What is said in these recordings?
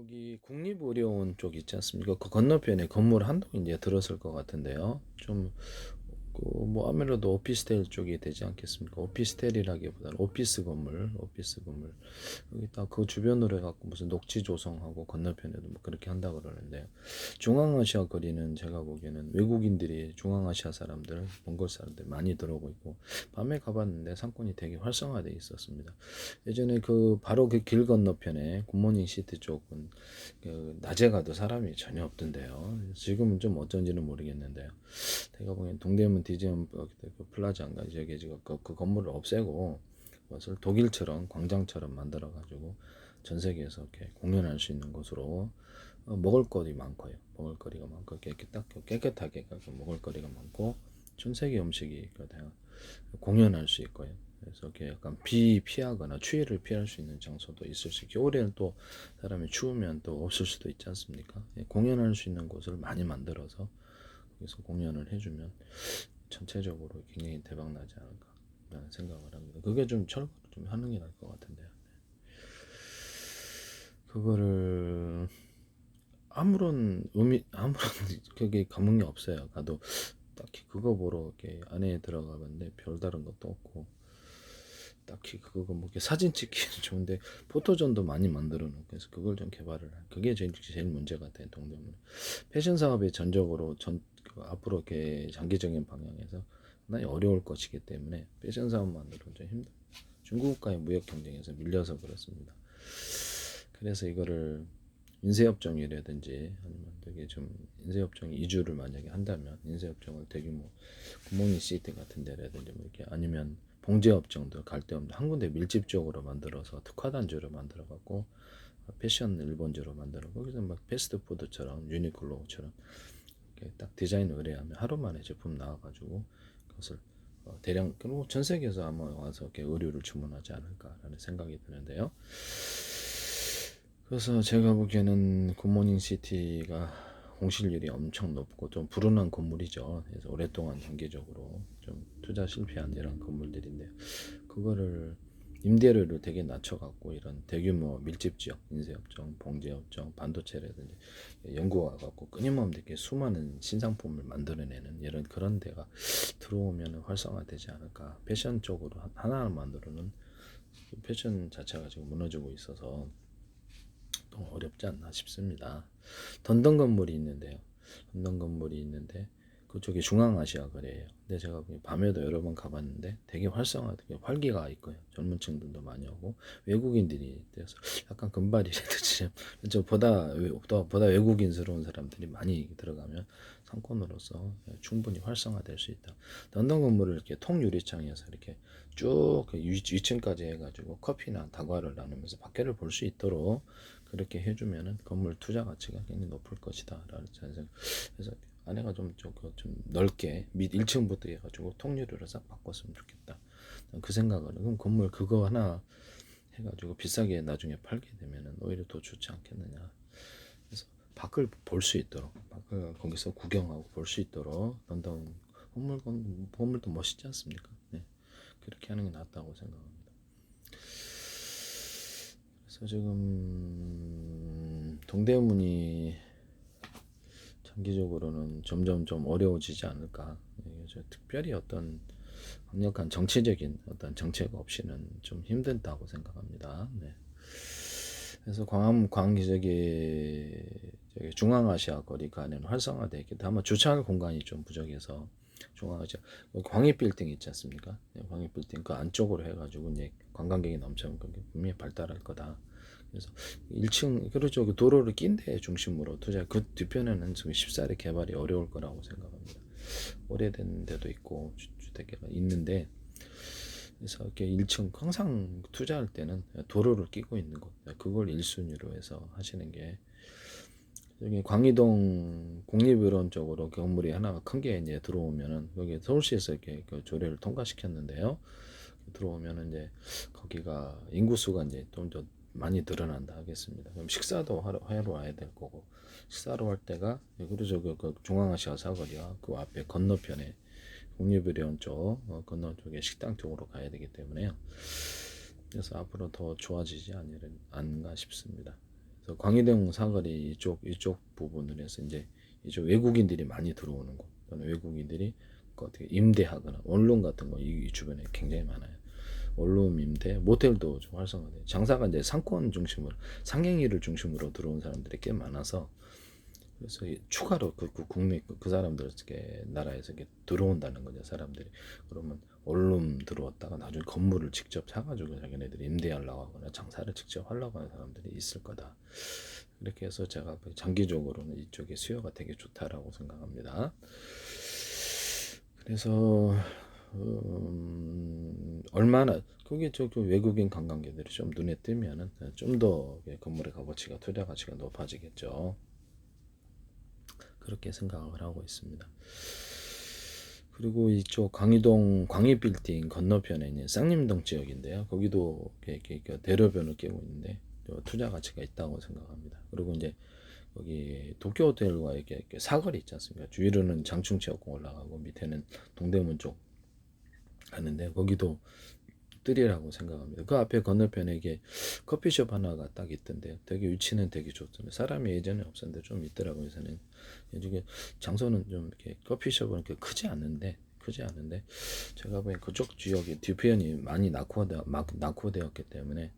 여기 국립의료원 쪽 있지 않습니까? 그 건너편에 건물 한 동 이제 들었을 것 같은데요. 좀, 그뭐 아무래도 오피스텔 쪽이 되지 않겠습니까? 오피스텔이라기보다는 오피스 건물, 오피스 건물. 여기 딱 그 주변으로 해갖고 무슨 녹지 조성하고 건너편에도 뭐 그렇게 한다 그러는데요. 중앙아시아 거리는 제가 보기에는 외국인들이 중앙아시아 사람들, 몽골 사람들 많이 들어오고 있고, 밤에 가봤는데 상권이 되게 활성화돼 있었습니다. 예전에 그 바로 그 길 건너편에 굿모닝 시티 쪽은 그 낮에 가도 사람이 전혀 없던데요. 지금은 좀 어쩐지는 모르겠는데요. 제가 보기엔 동대문 디즈니 그 플라자인가 저기 지금 그, 그 건물을 없애고 그것을 독일처럼 광장처럼 만들어 가지고 전 세계에서 이렇게 공연할 수 있는 곳으로 어, 먹을거리 많고요. 먹을거리가 많고 깨끗 딱 깨끗하게 그 먹을거리가 많고 전 세계 음식이 그다 공연할 수 있고요. 그래서 이렇게 약간 비 피하거나 추위를 피할 수 있는 장소도 있을 수 있고 겨울에는 또 사람이 추우면 또 없을 수도 있지 않습니까? 예, 공연할 수 있는 곳을 많이 만들어서 거기서 공연을 해주면 전체적으로 굉장히 대박 나지 않을까라는 생각을 합니다. 그게 좀 철거를 좀 하는 게 나을 것 같은데요. 네. 그거를 아무런 의미 아무런 그게 감흥이 없어요. 가도 딱히 그거 보러 이렇게 안에 들어가 봤는데 별다른 것도 없고 딱히 그거 뭐 이렇게 사진 찍기는 좋은데 포토존도 많이 만들어 놓고 그래서 그걸 좀 개발을 할 그게 제일 제일 문제 같아요 동대문 패션 사업이 전적으로 전 그 앞으로 이렇게 장기적인 방향에서 상당히 어려울 것이기 때문에 패션 사업만으로는 좀 힘들 중국과의 무역 경쟁에서 밀려서 그렇습니다. 그래서 이거를 인쇄업종이라든지 아니면 되게 좀 인쇄업종 이주를 만약에 한다면 인쇄업종을 대규모 구멍이 시티 같은 데라든지 뭐 이렇게 아니면 봉제업종도 갈데 없는 한 군데 밀집적으로 만들어서 특화단지로 만들어 갖고 패션 일본주로 만들어 거기서 막 패스트푸드처럼 유니클로처럼 이렇게 딱 디자인 의뢰하면 하루 만에 제품 나와가지고 그것을 어, 대량 그리고 전 세계에서 아마 와서 이렇게 의류를 주문하지 않을까라는 생각이 드는데요. 그래서 제가 보기에는 굿모닝 시티가 공실률이 엄청 높고 좀 불운한 건물이죠. 그래서 오랫동안 장기적으로 좀 투자 실패한 이런 건물들인데 그거를 임대료를 되게 낮춰갖고 이런 대규모 밀집 지역, 인쇄업종, 봉제업종, 반도체라든지 연구와 갖고 끊임없이 수많은 신상품을 만들어내는 이런 그런 데가 들어오면 활성화되지 않을까. 패션 쪽으로 하나 만들어는 패션 자체가 지금 무너지고 있어서 또 어렵지 않나 싶습니다. 던던 건물이 있는데요. 던던 건물이 있는데 그쪽이 중앙아시아 거래예요. 근데 제가 밤에도 여러 번 가봤는데 되게 활성화되게 활기가 있고요. 젊은 층들도 많이 오고 외국인들이 돼서 약간 금발이라든지 저 보다 보다 외국인스러운 사람들이 많이 들어가면 상권으로서 충분히 활성화될 수 있다. 던던 건물을 이렇게 통유리창에서 이렇게 쭉그 위층까지 해가지고 커피나 다과를 나누면서 밖에를 볼 수 있도록 그렇게 해주면은 건물 투자 가치가 굉장히 높을 것이다라는 생각. 그래서 안에가 좀, 좀, 좀 넓게 밑 1층부터 해가지고 통유리로 싹 바꿨으면 좋겠다. 그 생각을 그럼 건물 그거 하나 해가지고 비싸게 나중에 팔게 되면은 오히려 더 좋지 않겠느냐. 그래서 밖을 볼 수 있도록 밖을 거기서 구경하고 볼 수 있도록 던던 건물 건물도 멋있지 않습니까? 네. 그렇게 하는 게 낫다고 생각합니다. 그래서 지금 동대문이 장기적으로는 점점 좀 어려워지지 않을까. 예, 특별히 어떤 강력한 정치적인 어떤 정책 없이는 좀 힘들다고 생각합니다. 네. 그래서 광암 광기적이 중앙아시아 거리가 안에는 활성화되어 있기 때문에 아마 주차할 공간이 좀 부족해서 중앙아시아 광희 빌딩 있지 않습니까? 네, 광희 빌딩 그 안쪽으로 해가지고 이제 관광객이 넘쳐면 그게 분명히 발달할 거다. 그래서 1층 그렇죠 그 도로를 낀 데 중심으로 투자 그 뒤편에는 지금 쉽사리 개발이 어려울 거라고 생각합니다. 오래된 데도 있고 주택가 있는데 그래서 이렇게 1층 항상 투자할 때는 도로를 끼고 있는 것 그걸 1순위로 해서 하시는 게 여기 광희동 국립의료원 쪽으로 건물이 하나가 큰게 이제 들어오면은 여기 서울시에서 이렇게 그 조례를 통과시켰는데요. 들어오면은 이제 거기가 인구수가 이제 좀더 많이 늘어난다 하겠습니다. 그럼 식사도 하러, 하러 와야 될 거고 식사로 할 때가 그리고 그, 그 중앙아시아 사거리와 그 앞에 건너편에 국립의료원 쪽 어, 건너 쪽에 식당 쪽으로 가야 되기 때문에요. 그래서 앞으로 더 좋아지지 않을까 싶습니다. 그래서 광희동 사거리 이쪽 이쪽 부분을 해서 이제 이쪽 외국인들이 많이 들어오는 곳 외국인들이 그 어떻게 임대하거나 원룸 같은 거 이 주변에 굉장히 많아요. 원룸 임대, 모텔도 좀 활성화돼요. 장사가 이제 상권 중심으로 상행위를 중심으로 들어온 사람들이 꽤 많아서 그래서 이 추가로 그, 그 국내 그, 그 사람들 이렇게 나라에서 이렇게 들어온다는 거죠 사람들이. 그러면 원룸 들어왔다가 나중에 건물을 직접 사가지고 자기네들이 임대하려고 하거나 장사를 직접 하려고 하는 사람들이 있을 거다. 이렇게 해서 제가 그 장기적으로는 이쪽에 수요가 되게 좋다라고 생각합니다. 그래서 음, 얼마나 그게 저그 외국인 관광객들이 좀 눈에 띄면은 좀 더 건물의 값어치가 투자 가치가 높아지겠죠. 그렇게 생각을 하고 있습니다. 그리고 이쪽 광희동 광희빌딩 건너편에 있는 쌍림동 지역인데요. 거기도 이렇게, 대로변을 깨고 있는데 투자 가치가 있다고 생각합니다. 그리고 이제 여기 도쿄 호텔과 이렇게, 사거리 있지 않습니까? 주위로는 장충체육관 올라가고 밑에는 동대문 쪽 가는데 거기도 뜰이라고 생각합니다. 그 앞에 건너편에 이게 커피숍 하나가 딱 있던데 되게 위치는 되게 좋던데 사람이 예전에 없었는데 좀 있더라고요. 저는 이게 장소는 좀 이렇게 커피숍은 이렇게 크지 않는데 크지 않은데 제가 보기엔 그쪽 지역이 뒤편이 많이 낙후되어 막 낙후되었기 때문에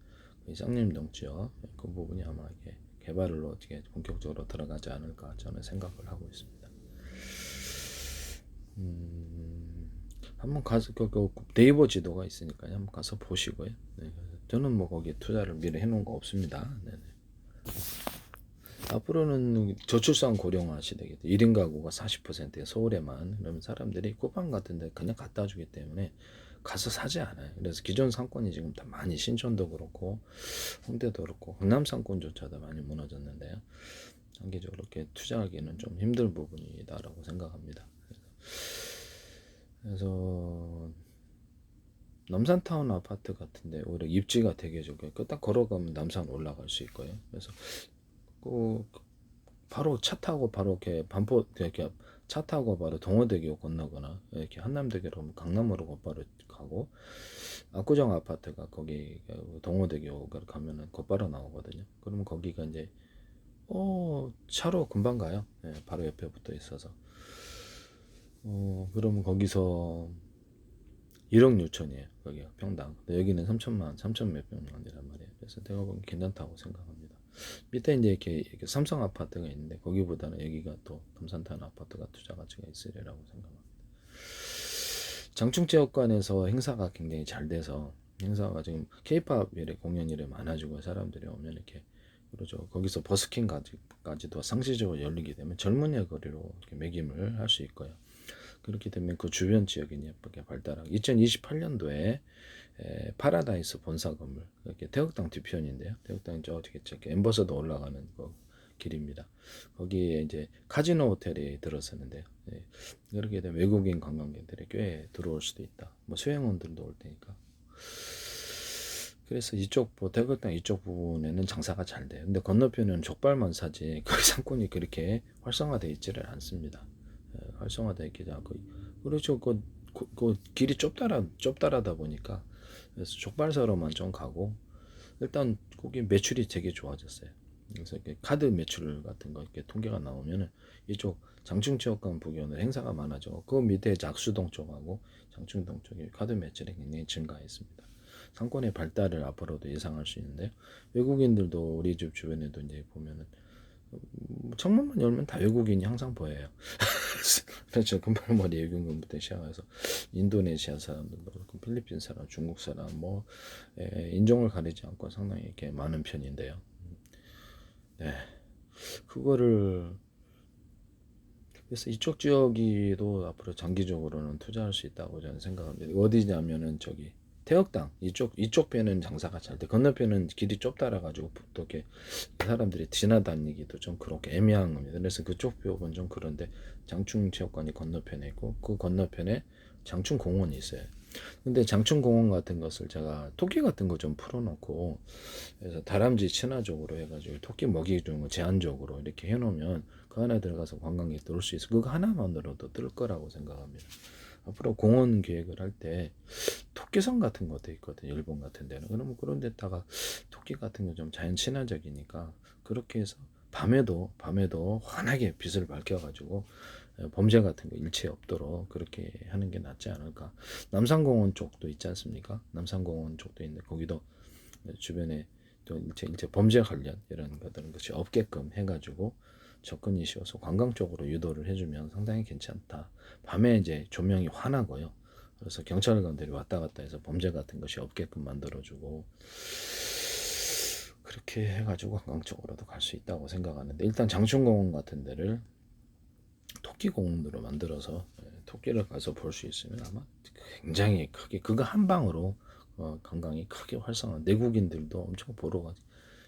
이 쌍림동 지역 그 부분이 아마 이게 개발로 어떻게 본격적으로 들어가지 않을까 저는 생각을 하고 있습니다. 음, 한번 가서 그, 그 네이버 지도가 있으니까요. 한번 가서 보시고요. 네, 저는 뭐 거기에 투자를 미리 해놓은 거 없습니다. 네네. 앞으로는 저출산 고령화 시대겠죠. 1인 가구가 40%에 서울에만 그러면 사람들이 쿠팡 같은 데 그냥 갖다 주기 때문에 가서 사지 않아요. 그래서 기존 상권이 지금 다 많이 신촌도 그렇고 홍대도 그렇고 강남 상권조차도 많이 무너졌는데요. 단기적으로 이렇게 투자하기는 좀 힘든 부분이다라고 생각합니다. 그래서 남산타운 아파트 같은데 오히려 입지가 되게 좋고 딱 걸어가면 남산 올라갈 수 있고요. 그래서 그 바로 차 타고 바로 이렇게 반포 이렇게 차 타고 바로 동호대교 건너거나 이렇게 한남대교로 오면 강남으로 곧바로 가고 압구정 아파트가 거기 그 동호대교 가면은 곧바로 나오거든요. 그러면 거기가 이제 어 차로 금방 가요. 예, 바로 옆에 붙어 있어서 어 그러면 거기서 1억 6천이에요. 거기가 평당. 여기는 3천만, 3천 몇 평만이란 말이에요. 그래서 내가 보면 괜찮다고 생각합니다. 밑에 이제 이렇게, 이렇게 삼성 아파트가 있는데 거기보다는 여기가 또 남산타운 아파트가 투자 가치가 있으리라고 생각합니다. 장충체육관에서 행사가 굉장히 잘 돼서 행사가 지금 케이팝 이래 공연 이래 많아지고 사람들이 오면 이렇게 그러죠. 거기서 버스킹까지도 상시적으로 열리게 되면 젊은이의 거리로 이렇게 매김을 할 수 있고요. 그렇게 되면 그 주변 지역이 예쁘게 발달하고 2028년도에 에, 파라다이스 본사 건물 이렇게 태극당 뒤편인데요. 태극당 저쪽에 저기 엠버서더 올라가는 그 길입니다. 거기에 이제 카지노 호텔이 들어섰는데요. 예, 그렇게 되면 외국인 관광객들이 꽤 들어올 수도 있다. 뭐 수행원들도 올 테니까. 그래서 이쪽 뭐 태극당 이쪽 부분에는 장사가 잘 돼요. 근데 건너편은 족발만 사지 그 상권이 그렇게 활성화되어 있지를 않습니다. 예, 활성화되어 있지 않고 그렇죠. 그, 그, 그 길이 좁다라 좁다라다 보니까 그래서 족발사로만 좀 가고 일단 거기 매출이 되게 좋아졌어요. 그래서 이렇게 카드 매출 같은 거 이렇게 통계가 나오면은 이쪽 장충 체육관 부근에 행사가 많아져. 그 밑에 작수동 쪽하고 장충동 쪽에 카드 매출이 굉장히 증가했습니다. 상권의 발달을 앞으로도 예상할 수 있는데 외국인들도 우리 집 주변에도 이제 보면은 음, 창문만 열면 다 외국인이 항상 보여요. 그렇죠. 금발머리 외국인부터 시작해서 인도네시아 사람들도 그렇고 필리핀 사람, 중국 사람 뭐 에, 인종을 가리지 않고 상당히 이렇게 많은 편인데요. 네, 그거를 그래서 이쪽 지역이도 앞으로 장기적으로는 투자할 수 있다고 저는 생각합니다. 어디냐면은 저기 태역당 이쪽 이쪽 배는 장사가 잘 돼. 건너편은 길이 좁다라 가지고 또 이렇게 사람들이 지나다니기도 좀 그렇게 애매한 겁니다. 그래서 그쪽 벽은 좀 그런데 장충 체육관이 건너편에 있고 그 건너편에 장충 공원이 있어요. 근데 장충 공원 같은 것을 제가 토끼 같은 거 좀 풀어놓고 그래서 다람쥐 친화적으로 해가지고 토끼 먹이 거 제한적으로 이렇게 해놓으면 그 안에 들어가서 관광객들 올 수 있어. 그거 하나만으로도 뜰 거라고 생각합니다. 앞으로 공원 계획을 할 때 토끼성 같은 것도 있거든요. 일본 같은 데는. 그러면 그런 데다가 토끼 같은 거 좀 자연 친화적이니까 그렇게 해서 밤에도 밤에도 환하게 빛을 밝혀가지고 예, 범죄 같은 거 일체 없도록 그렇게 하는 게 낫지 않을까. 남산공원 쪽도 있지 않습니까? 남산공원 쪽도 있는데 거기도 주변에 또 일체 일체 범죄 관련 이런 것들은 것이 없게끔 해가지고 접근이 쉬워서 관광 쪽으로 유도를 해주면 상당히 괜찮다. 밤에 이제 조명이 환하고요. 그래서 경찰관들이 왔다 갔다 해서 범죄 같은 것이 없게끔 만들어주고 그렇게 해가지고 관광 쪽으로도 갈 수 있다고 생각하는데 일단 장충공원 같은 데를 토끼 공원으로 만들어서 예, 토끼를 가서 볼 수 있으면 아마 굉장히 크게 그거 한 방으로 어, 관광이 크게 활성화 내국인들도 엄청 보러 가지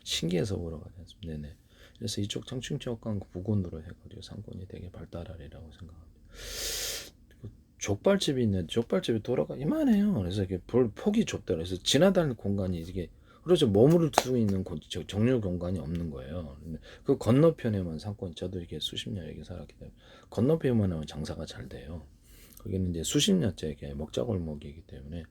신기해서 보러 가지 않습니까? 네네. 그래서 이쪽 장충지역관 부근으로 해가지고 상권이 되게 발달하리라고 생각합니다. 그 족발집이 있는데 족발집이 돌아가 이만해요. 그래서 이게 볼 폭이 좁다. 그래서 지나다닐 공간이 이게 그렇죠. 머무를 수 있는 정렬 공간이 없는 거예요. 그 건너편에만 상권, 저도 이게 수십 년 여기 살았기 때문에 건너편에만 하면 장사가 잘 돼요. 거기는 이제 수십 년째 이렇게 먹자골목이기 때문에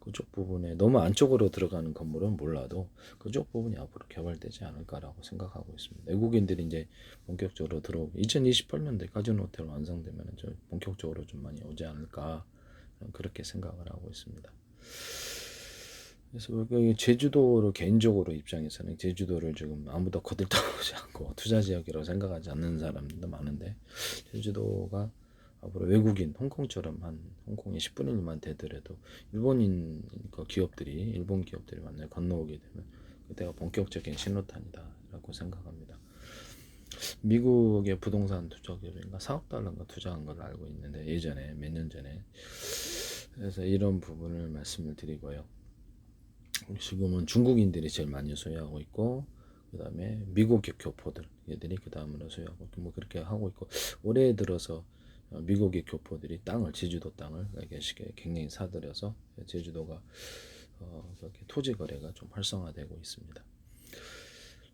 그쪽 부분에 너무 안쪽으로 들어가는 건물은 몰라도 그쪽 부분이 앞으로 개발되지 않을까라고 생각하고 있습니다. 외국인들이 이제 본격적으로 들어오고 2028년대 카지노 호텔 완성되면 좀 본격적으로 좀 많이 오지 않을까 그렇게 생각을 하고 있습니다. 그래서 여기 제주도를 개인적으로 입장에서는 제주도를 지금 아무도 거들떠보지 않고 투자 지역이라고 생각하지 않는 사람들도 많은데 제주도가 앞으로 외국인 홍콩처럼 한 홍콩이 10분의 1만 되더라도 일본인 그 기업들이 일본 기업들이 만약에 건너오게 되면 그때가 본격적인 신호탄이다라고 생각합니다. 미국의 부동산 투자 기업인가 4억 달러인가 투자한 걸 알고 있는데 예전에 몇 년 전에 그래서 이런 부분을 말씀을 드리고요. 지금은 중국인들이 제일 많이 소유하고 있고 그다음에 미국의 교포들 얘들이 그 다음으로 소유하고 뭐 그렇게 하고 있고 올해 들어서 어, 미국의 교포들이 땅을 제주도 땅을 이렇게 쉽게 굉장히 사들여서 제주도가 어, 그렇게 토지 거래가 좀 활성화되고 있습니다.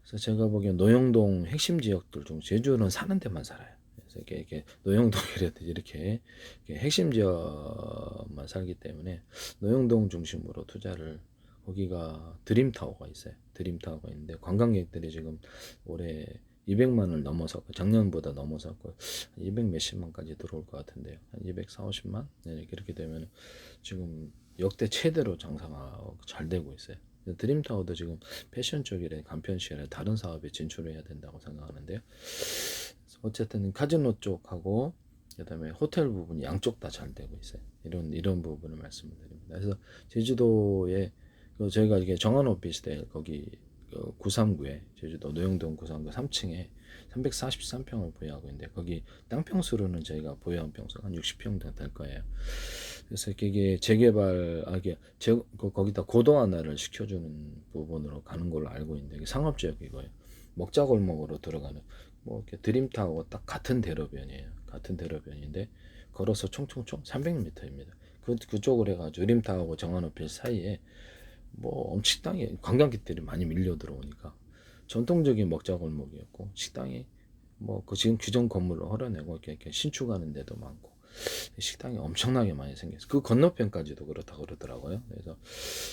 그래서 제가 보기엔 노영동 핵심 지역들 중 제주는 사는 데만 살아요. 그래서 이렇게, 이렇게 노영동이라든지 이렇게, 이렇게 핵심 지역만 살기 때문에 노영동 중심으로 투자를 거기가 드림타워가 있어요. 드림타워가 있는데 관광객들이 지금 올해 200만을 넘어섰고 작년보다 넘어섰고 200 몇십만까지 들어올 것 같은데요. 한 240, 50만? 네, 그렇게 되면 지금 역대 최대로 장사가 잘 되고 있어요. 드림타워도 지금 패션 쪽이래 간편 시간에 다른 사업에 진출해야 된다고 생각하는데요. 어쨌든 카지노 쪽하고 그다음에 호텔 부분 양쪽 다 잘 되고 있어요. 이런 이런 부분을 말씀을 드립니다. 그래서 제주도에 그 저희가 이게 정한 오피스텔 거기 그 939에 제주도 노영동 939 3층에 343평을 보유하고 있는데 거기 땅 평수로는 저희가 보유한 평수가 한 60평 정도 될 거예요. 그래서 이게 재개발 아그 거기다 고도화를 시켜주는 부분으로 가는 걸로 알고 있는데 이게 상업지역이고요. 먹자골목으로 들어가는 뭐 이렇게 드림타워 딱 같은 대로변이에요. 같은 대로변인데 걸어서 총총총 300m입니다. 그 그쪽으로 해가지고 드림타워하고 정한호필 사이에 뭐 엄식당에 관광객들이 많이 밀려 들어오니까 전통적인 먹자 골목이었고 식당이 뭐 그 지금 규정 건물로 헐어내고 이렇게, 신축하는 데도 많고 식당이 엄청나게 많이 생겼어요. 그 건너편까지도 그렇다 그러더라고요. 그래서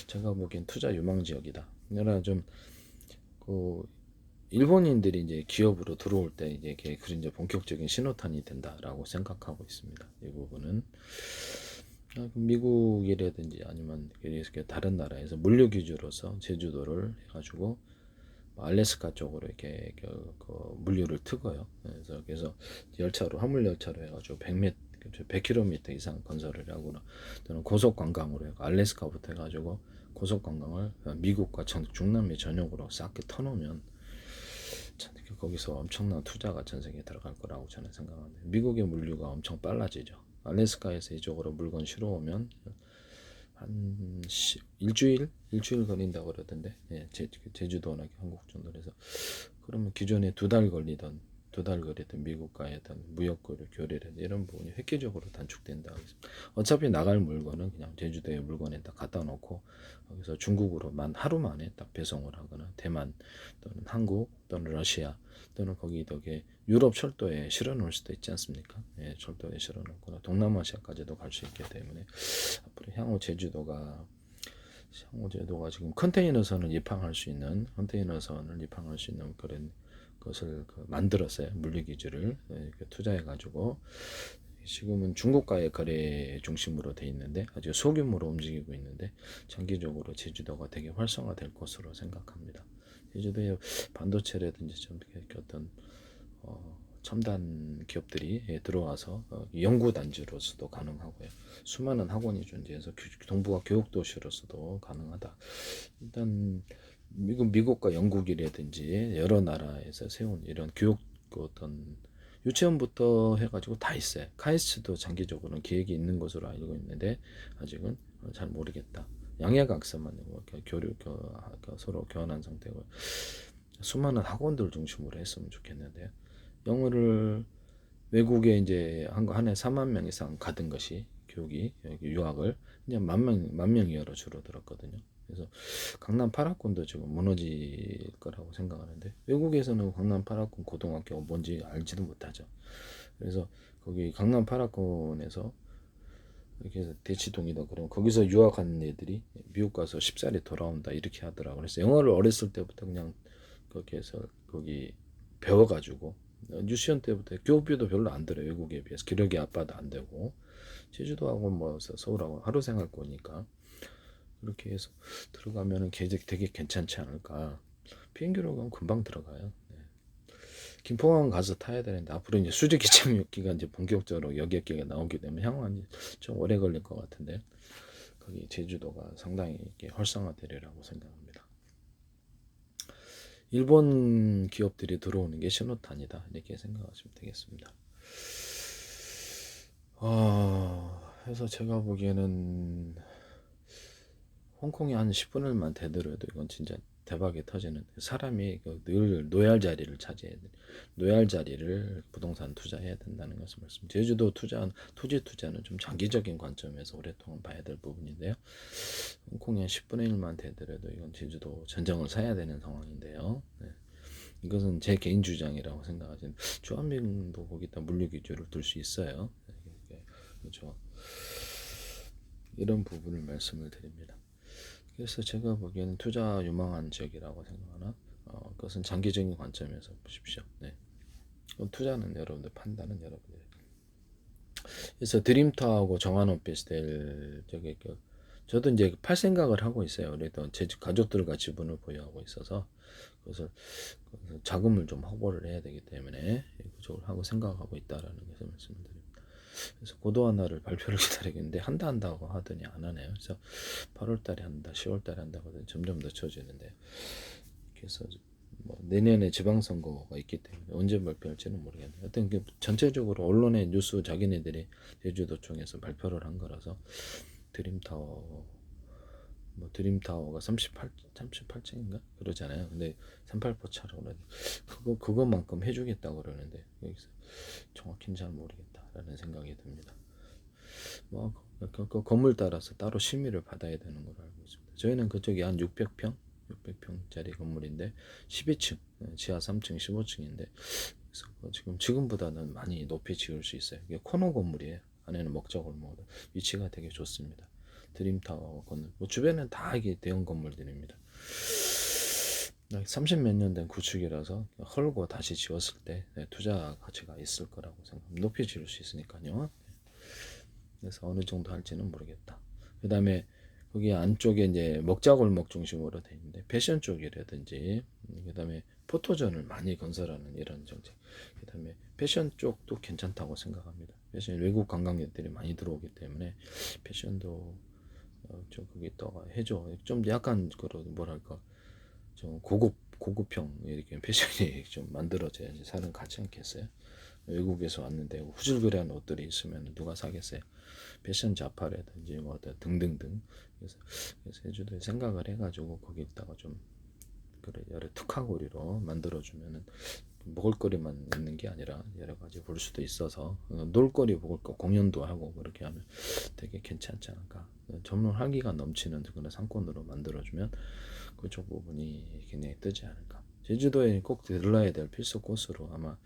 제가 보기엔 투자 유망 지역이다. 그러나 좀그 일본인들이 이제 기업으로 들어올 때 이제 이게 그 이제 본격적인 신호탄이 된다라고 생각하고 있습니다. 이 부분은 미국이라든지 아니면 이렇게 다른 나라에서 물류 기주로서 제주도를 해가지고 뭐 알래스카 쪽으로 이렇게 그, 그 물류를 트고요. 그래서 그래서 열차로 화물 열차로 해가지고 100m 100km 이상 건설을 하거나 또는 고속 관광으로 해가 알래스카부터 해가지고 고속 관광을 미국과 전 중남미 전역으로 싹 터놓으면 전 거기서 엄청난 투자가 전 세계에 들어갈 거라고 저는 생각합니다. 미국의 물류가 엄청 빨라지죠. 알래스카에서 이쪽으로 물건 실어 오면 한 시, 일주일? 일주일 걸린다고 그러던데. 예, 제, 제주도나 한국 정도에서. 그러면 기존에 두 달 걸리던 두 달 걸리던 미국과의 어떤 무역 거래 교류라든 이런 부분이 획기적으로 단축된다. 어차피 나갈 물건은 그냥 제주도의 물건에 딱 갖다 놓고 거기서 중국으로만 하루 만에 딱 배송을 하거나 대만 또는 한국 또는 러시아 또는 거기 덕에 유럽 철도에 실어 놓을 수도 있지 않습니까? 예, 철도에 실어 놓거나 동남아시아까지도 갈 수 있기 때문에 앞으로 향후 제주도가 상호제도가 지금 컨테이너선을 입항할 수 있는 컨테이너선을 입항할 수 있는 그런 것을 그 만들었어요 물리기주를 예, 이렇게 투자해 가지고 지금은 중국과의 거래 중심으로 돼 있는데 아주 소규모로 움직이고 있는데 장기적으로 제주도가 되게 활성화될 것으로 생각합니다. 제주도에 반도체라든지 좀 어떤 어, 첨단 기업들이 예, 들어와서 어, 연구 단지로서도 가능하고요. 수많은 학원이 존재해서 교- 동북아 교육 도시로서도 가능하다. 일단 미국 미국과 영국이라든지 여러 나라에서 세운 이런 교육 그 어떤 유치원부터 해가지고 다 있어요. 카이스트도 장기적으로는 계획이 있는 것으로 알고 있는데 아직은 잘 모르겠다. 양해각서만 교류 교, 그 서로 교환한 상태고 수많은 학원들 중심으로 했으면 좋겠는데요. 영어를 외국에 이제 한해 4만 명 이상 가던 것이 교육이 여기 유학을 그냥 만명 만 명이어로 줄어들었거든요. 그래서 강남 8학군도 지금 무너질 거라고 생각하는데 외국에서는 강남 8학군 고등학교가 뭔지 알지도 못하죠. 그래서 거기 강남 8학군에서 이렇게 해서 대치동이다 그러면 거기서 유학한 애들이 미국 가서 쉽사리 돌아온다 이렇게 하더라고. 그래서 영어를 어렸을 때부터 그냥 거기에서 거기 배워가지고 유치원 때부터 교육비도 별로 안 들어요 외국에 비해서 기력이 아빠도 안 되고 제주도하고 뭐 서울하고 하루 생활권이니까 그렇게 해서 들어가면은 되게, 되게 괜찮지 않을까 비행기로 가면 금방 들어가요 네. 김포항 가서 타야 되는데 앞으로 이제 수직 기착역기가 이제 본격적으로 여객기가 나오게 되면 향후 한 좀 오래 걸릴 것 같은데 거기 제주도가 상당히 이렇게 활성화되리라고 생각합니다. 일본 기업들이 들어오는 게 신호탄이다 이렇게 생각하시면 되겠습니다. 아, 해서 제가 보기에는 홍콩이 한 10분을만 되더라도 이건 진짜 대박이 터지는 사람이 그늘 노얄 자리를 차지해야 돼. 노얄 자리를 부동산 투자해야 된다는 것을 말씀. 제주도 투자 토지 투자는 좀 장기적인 관점에서 오랫동안 봐야 될 부분인데요. 홍콩이 한 10분의 1만 되더라도 이건 제주도 전정을 사야 되는 상황인데요. 네. 이것은 제 개인 주장이라고 생각하시는 주한미군도 거기다 물류 기조를 둘 수 있어요. 네, 그렇죠. 이런 부분을 말씀을 드립니다. 그래서 제가 보기에는 투자 유망한 지역이라고 생각하나 어, 그것은 장기적인 관점에서 보십시오. 네. 투자는 여러분들 판단은 여러분들. 그래서 드림타하고 정한 오피스텔 저기 그 저도 이제 팔 생각을 하고 있어요. 그래도 제 가족들과 지분을 보유하고 있어서 그것을 자금을 좀 확보를 해야 되기 때문에 그쪽을 하고 생각하고 있다라는 것을 말씀드립니다. 그래서 고도 하나를 발표를 기다리겠는데 한다 한다고 하더니 안 하네요. 그래서 8월 달에 한다, 10월 달에 한다고 하더니 점점 늦춰지는데 그래서 뭐 내년에 지방선거가 있기 때문에 언제 발표할지는 모르겠네요. 하여튼 그 전체적으로 언론의 뉴스 자기네들이 제주도청에서 발표를 한 거라서 드림타워 뭐 드림타워가 38 38층인가 그러잖아요. 근데 38포 차로 그러 그거 그것만큼 해주겠다고 그러는데 여기서 정확히는 잘 모르겠다 라는 생각이 듭니다. 뭐 그, 그 건물 따라서 따로 심의를 받아야 되는 걸로 알고 있습니다. 저희는 그쪽이 한 600평 600평짜리 건물인데 12층 지하 3층 15층인데 그래서 뭐 지금 지금보다는 많이 높이 지을 수 있어요. 이게 코너 건물이에요. 안에는 먹자 골목으로 위치가 되게 좋습니다. 드림타워 건물 뭐 주변은 다 이게 대형 건물들입니다. 30 몇 년 된 구축이라서 헐고 다시 지었을 때 네, 투자 가치가 있을 거라고 생각합니다. 높이 지을 수 있으니까요. 그래서 어느 정도 할지는 모르겠다. 그 다음에 거기 안쪽에 이제 먹자골목 중심으로 돼 있는데 패션 쪽이라든지 음, 그다음에 포토존을 많이 건설하는 이런 정책. 그 다음에 패션 쪽도 괜찮다고 생각합니다. 패션 외국 관광객들이 많이 들어오기 때문에 패션도 어, 좀 거기 또 해줘. 좀 약간 그런 뭐랄까 좀 고급 고급형 이렇게 패션이 좀 만들어져야지 사람 같지 않겠어요? 외국에서 왔는데 후줄그레한 옷들이 있으면 누가 사겠어요? 패션 자파라든지 뭐 등등등 그래서, 그래서 제주도에 생각을 해가지고 거기다가 좀 그래 여러 특화고리로 만들어주면은 먹을거리만 있는 게 아니라 여러 가지 볼 수도 있어서 어, 놀거리 먹을 거 공연도 하고 그렇게 하면 되게 괜찮지 않을까 전문 활기가 넘치는 그런 상권으로 만들어주면 그쪽 부분이 굉장히 뜨지 않을까 제주도에 꼭 들러야 될 필수 코스로 아마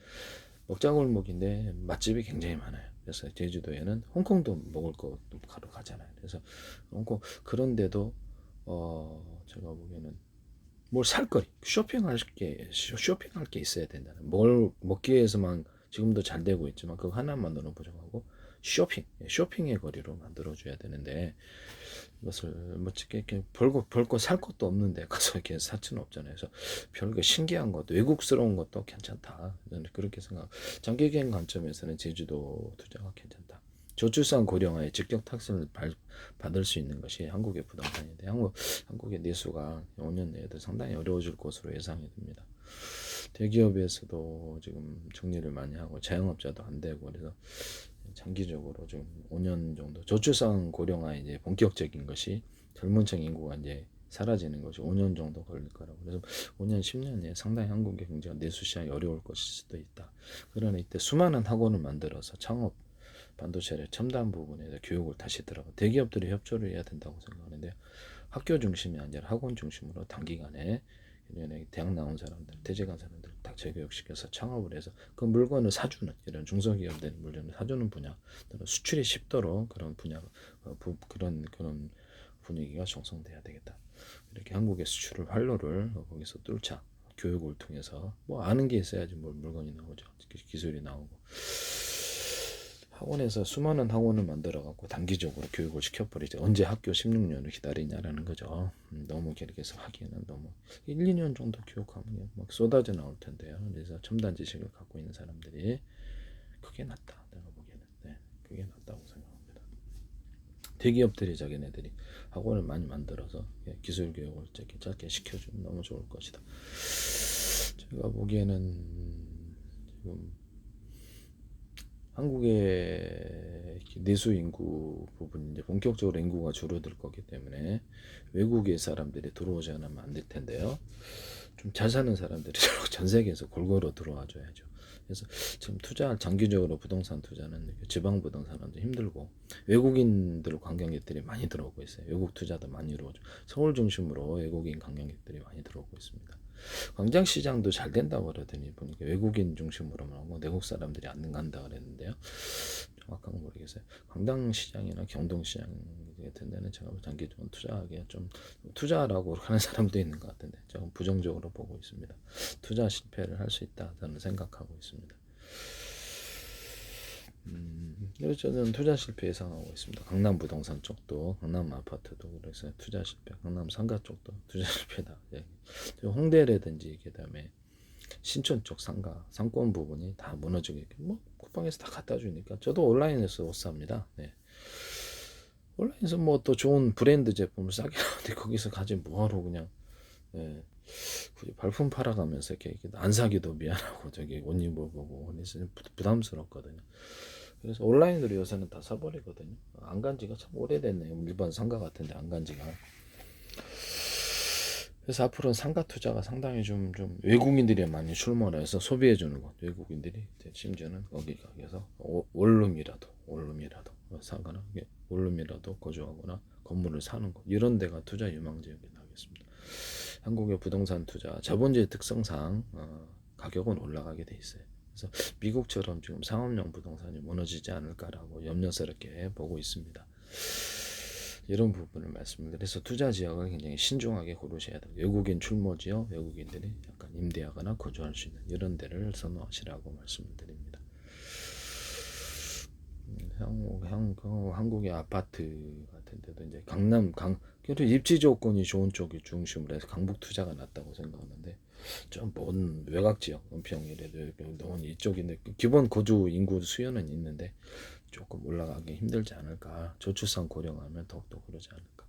먹자골목인데 맛집이 굉장히 많아요. 그래서 제주도에는 홍콩도 먹을 거 가러 가잖아요. 그래서 홍콩 그런데도 어 제가 보기에는 뭘 살 거리 쇼핑할 게 쇼- 쇼핑할 게 있어야 된다는 뭘 먹기 위해서만 지금도 잘 되고 있지만 그거 하나만으로는 부족하고 쇼핑 예, 쇼핑의 거리로 만들어줘야 되는데 이것을 멋지게 이렇게 별거 별거 살 것도 없는데 가서 이렇게 살 수는 없잖아요. 그래서 별거 신기한 것도 외국스러운 것도 괜찮다. 저는 그렇게 생각. 장기계획 관점에서는 제주도 투자가 괜찮다. 저출산 고령화에 직격 탁세를 발- 받을 수 있는 것이 한국의 부동산인데 한국 한국의 내수가 5년 내에도 상당히 어려워질 것으로 예상이 됩니다. 대기업에서도 지금 정리를 많이 하고 자영업자도 안 되고 그래서 장기적으로 좀 5년 정도 저출산 고령화 이제 본격적인 것이 젊은 층 인구가 이제 사라지는 것이 5년 정도 걸릴 거라고 그래서 5년 10년에 상당히 한국의 경제가 내수 시장이 어려울 것일 수도 있다. 그러나 이때 수많은 학원을 만들어서 창업 반도체를 첨단 부분에서 교육을 다시 들어가 대기업들이 협조를 해야 된다고 생각하는데 학교 중심이 아니라 학원 중심으로 단기간에 예전에 대학 나온 사람들, 퇴직한 사람들 딱 재교육시켜서 창업을 해서 그 물건을 사주는 이런 중소기업들 물건을 사주는 분야, 수출이 쉽도록 그런 분야, 어, 부, 그런 그런 분위기가 형성돼야 되겠다. 이렇게 한국의 수출을 활로를 어, 거기서 뚫자. 교육을 통해서 뭐 아는 게 있어야지 뭘 물건이 나오죠. 기- 기술이 나오고. 학원에서 수많은 학원을 만들어 갖고 단기적으로 교육을 시켜버리죠. 언제 학교 16년을 기다리냐라는 거죠. 음, 너무 그렇게 해서 하기에는 너무 1, 2년 정도 교육하면 막 쏟아져 나올 텐데요. 그래서 첨단 지식을 갖고 있는 사람들이 그게 낫다. 내가 보기에는 네, 그게 낫다고 생각합니다. 대기업들이 자기네들이 학원을 많이 만들어서 예, 기술 교육을 짧게 짧게 시켜주면 너무 좋을 것이다. 제가 보기에는 지금 한국의 내수 인구 부분 이제 본격적으로 인구가 줄어들 거기 때문에 외국의 사람들이 들어오지 않으면 안 될 텐데요. 좀 잘 사는 사람들이 전 세계에서 골고루 들어와 줘야죠. 그래서 지금 투자 장기적으로 부동산 투자는 지방 부동산은 좀 힘들고 외국인들 관광객들이 많이 들어오고 있어요. 외국 투자도 많이 이루어져. 서울 중심으로 외국인 관광객들이 많이 들어오고 있습니다. 광장 시장도 잘 된다고 그러더니 보니까 외국인 중심으로만 하고 내국 사람들이 안 간다 그랬는데요. 정확한 건 모르겠어요. 광장 시장이나 경동 시장 같은 데는 제가 장기적으로 투자하기에 좀 투자라고 하는 사람도 있는 것 같은데 조금 부정적으로 보고 있습니다. 투자 실패를 할 수 있다 저는 생각하고 있습니다. 음, 그래서 저는 투자 실패 예상하고 있습니다. 강남 부동산 쪽도, 강남 아파트도 그래서 투자 실패, 강남 상가 쪽도 투자 실패다. 예. 저 홍대라든지 그다음에 신촌 쪽 상가, 상권 부분이 다 무너지게 뭐 쿠팡에서 다 갖다 주니까 저도 온라인에서 옷 삽니다. 네. 온라인에서 뭐 또 좋은 브랜드 제품을 싸게 하는데 거기서 가지 뭐하러 그냥 예. 굳이 발품 팔아가면서 이렇게, 안 사기도 미안하고 저기 옷 입어보고 그래서 부- 부담스럽거든요. 그래서 온라인으로 요새는 다 사버리거든요. 안 간 지가 참 오래됐네요. 일반 상가 같은데 안 간 지가. 그래서 앞으로는 상가 투자가 상당히 좀, 좀 외국인들이 많이 출몰 해서 소비해 주는 것. 외국인들이 심지어는 거기 가게서 오- 원룸이라도, 원룸이라도, 상가나 원룸이라도 거주하거나 건물을 사는 것. 이런 데가 투자 유망 지역이 나겠습니다. 한국의 부동산 투자 자본주의 특성상 어, 가격은 올라가게 돼 있어요. 그래서 미국처럼 지금 상업용 부동산이 무너지지 않을까라고 염려스럽게 보고 있습니다. 이런 부분을 말씀드려서 투자 지역을 굉장히 신중하게 고르셔야 돼요. 외국인 출몰 지역, 외국인들이 약간 임대하거나 거주할 수 있는 이런 데를 선호하시라고 말씀을 드립니다. 음, 그 한국의 아파트 같은 데도 이제 강남, 강, 그래도 입지 조건이 좋은 쪽이 중심으로 해서 강북 투자가 낫다고 생각하는데 좀 먼 외곽 지역, 은평이라도 너무 이쪽인데 기본 거주 인구 수요는 있는데 조금 올라가기 힘들지 않을까. 저출산 고령하면 더욱더 그러지 않을까.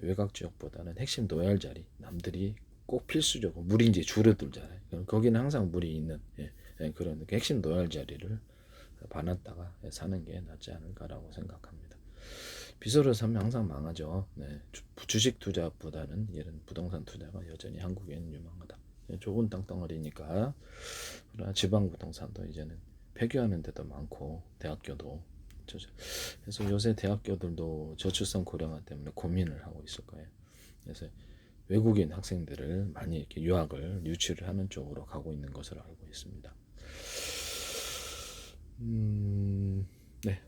외곽 지역보다는 핵심 노열 자리, 남들이 꼭 필수적으로 물이 이제 줄어들잖아요. 거기는 항상 물이 있는 예, 예, 그런 핵심 노열 자리를 반았다가 사는 게 낫지 않을까라고 생각합니다. 비서를 사면 항상 망하죠. 네, 주- 주식 투자보다는 이런 부동산 투자가 여전히 한국에는 유망하다. 예, 좁은 땅덩어리니까 지방 부동산도 이제는 폐교하는 데도 많고 대학교도 저- 그래서 요새 대학교들도 저출산 고령화 때문에 고민을 하고 있을 거예요. 그래서 외국인 학생들을 많이 이렇게 유학을 유치를 하는 쪽으로 가고 있는 것으로 알고 있습니다. 음, 네.